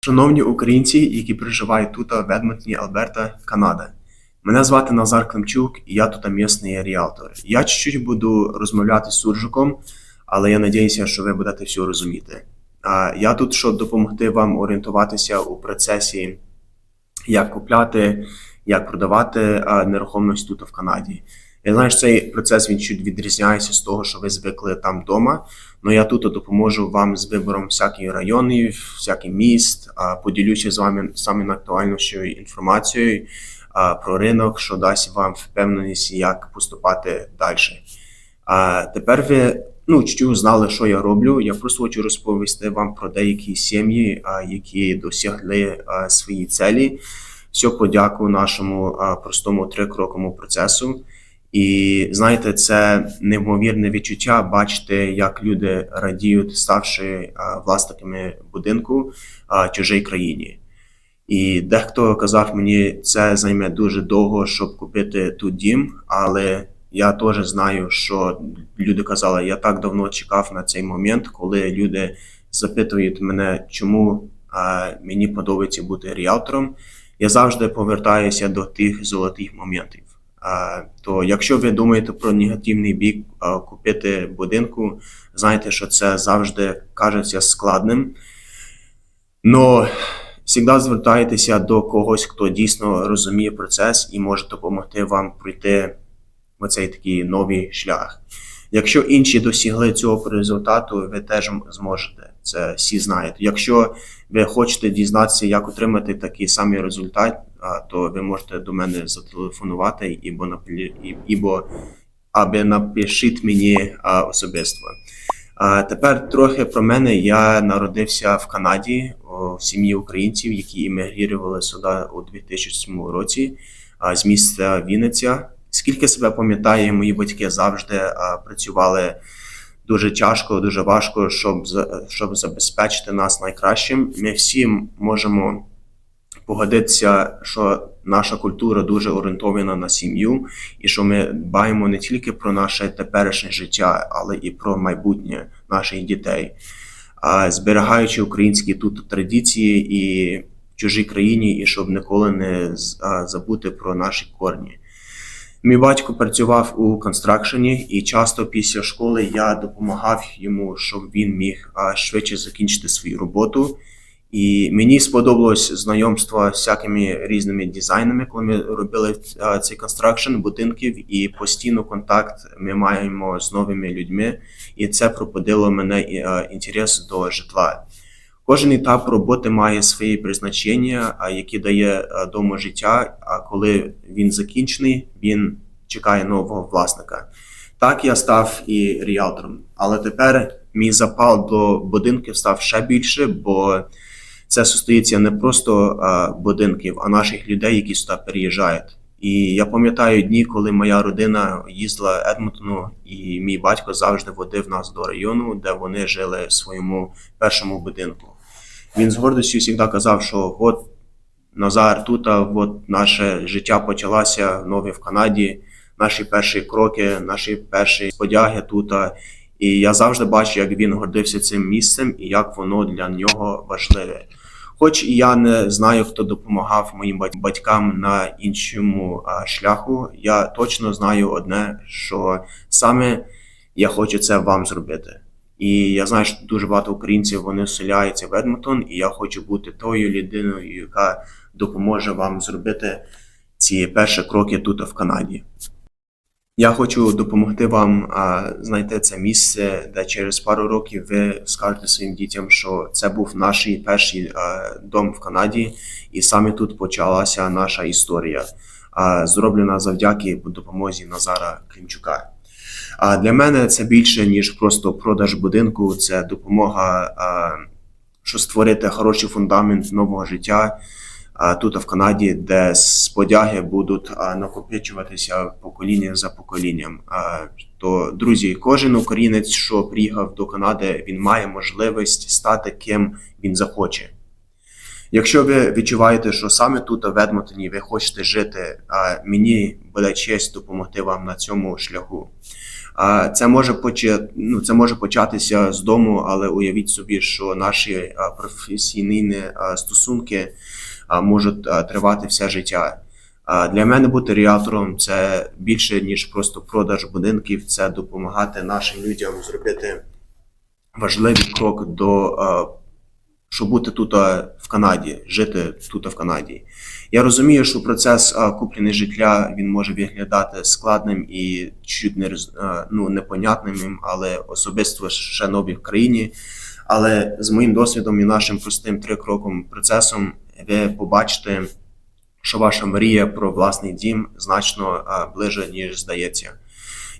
Шановні українці, які проживають тут, в Едмонтоні, Альберта, Канада. Мене звати Назар Климчук, і я тут місний ріалтор. Я чуть-чуть буду розмовляти з суржиком, але я надіюся, що ви будете все розуміти. Я тут, щоб допомогти вам орієнтуватися у процесі, як купляти, як продавати нерухомість тут в Канаді. Я знаю, що цей процес він чуть відрізняється з того, що ви звикли там вдома. Ну я тут допоможу вам з вибором всяких районів, всяких міст, поділюся з вами саме актуальнішою інформацією про ринок, що дасть вам впевненість, як поступати далі. А тепер ви ну, чуть знали, що я роблю. Я просто хочу розповісти вам про деякі сім'ї, які досягли свої цілі. Все подяку нашому простому трикроковому процесу. І знаєте, це неймовірне відчуття бачити, як люди радіють, ставши власниками будинку чужій країні. І дехто казав мені, це займе дуже довго, щоб купити тут дім, але я теж знаю, що люди казали, я так давно чекав на цей момент, коли люди запитують мене, чому мені подобається бути ріалтором. Я завжди повертаюся до тих золотих моментів. То якщо ви думаєте про негативний бік купити будинку, знайте, що це завжди кажеться складним. Но завжди звертайтеся до когось, хто дійсно розуміє процес і може допомогти вам пройти оцей такий новий шлях. Якщо інші досягли цього результату, ви теж зможете. Це всі знаєте. Якщо ви хочете дізнатися, як отримати такий самий результат, то ви можете до мене зателефонувати, ібо напі- і- ібо або напишіть мені особисто. Тепер трохи про мене. Я народився в Канаді в сім'ї українців, які іммігрували сюди у 2007 році з міста Вінниця. Скільки себе пам'ятаю, мої батьки завжди працювали дуже тяжко, дуже важко, щоб, щоб забезпечити нас найкращим. Ми всі можемо погодитися, що наша культура дуже орієнтована на сім'ю, і що ми дбаємо не тільки про наше теперішнє життя, але і про майбутнє наших дітей. А зберігаючи українські тут традиції і в чужій країні, і щоб ніколи не забути про наші корні. Мій батько працював у констракшені, і часто після школи я допомагав йому, щоб він міг швидше закінчити свою роботу. І мені сподобалось знайомство з всякими різними дизайнами, коли ми робили цей констракшн будинків, і постійно контакт ми маємо з новими людьми, і це пробудило мене інтерес до житла. Кожен етап роботи має своє призначення, а, яке дає дому життя. А коли він закінчений, він чекає нового власника. Так я став і ріалтором, але тепер мій запал до будинків став ще більше, бо це стосується не просто а, будинків, а наших людей, які сюди переїжджають. І я пам'ятаю дні, коли моя родина їздила Едмонтону, і мій батько завжди водив нас до району, де вони жили в своєму першому будинку. Він з гордістю завжди казав, що от Назар, тут, от наше життя почалося нове в Канаді, наші перші кроки, наші перші подяги тут. І я завжди бачу, як він гордився цим місцем і як воно для нього важливе. Хоч і я не знаю, хто допомагав моїм бать- батькам на іншому шляху, я точно знаю одне, що саме я хочу це вам зробити. І я знаю, що дуже багато українців вони вселяються в Едмонтон, і я хочу бути тою людиною, яка допоможе вам зробити ці перші кроки тут в Канаді. Я хочу допомогти вам а, знайти це місце, де через пару років ви скажете своїм дітям, що це був наш перший а, дом в Канаді, і саме тут почалася наша історія, а, зроблена завдяки допомозі Назара Клімчука. А для мене це більше ніж просто продаж будинку, це допомога, а, що створити хороший фундамент нового життя тут в Канаді, де сподяги будуть накопичуватися покоління за поколінням. То, друзі, кожен українець, що приїхав до Канади, він має можливість стати ким він захоче. Якщо ви відчуваєте, що саме тут, в Едмонтоні, ви хочете жити, мені буде честь допомогти вам на цьому шляху. Це може ну, це може початися з дому, але уявіть собі, що наші професійні стосунки можуть тривати все життя. Для мене бути ріатором це більше ніж просто продаж будинків, це допомагати нашим людям зробити важливий крок до щоб бути тут в Канаді, жити тут в Канаді. Я розумію, що процес куплення житла він може виглядати складним і чуть не ну, непонятним, але особисто ще нові в країні. Але з моїм досвідом і нашим простим трикроковим процесом ви побачите, що ваша мрія про власний дім значно ближе, ніж здається.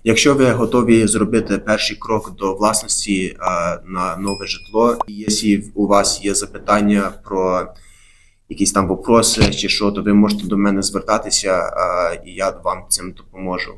Якщо ви готові зробити перший крок до власності на нове житло, і якщо у вас є запитання про якісь там вопроси чи що, то ви можете до мене звертатися, і я вам цим допоможу.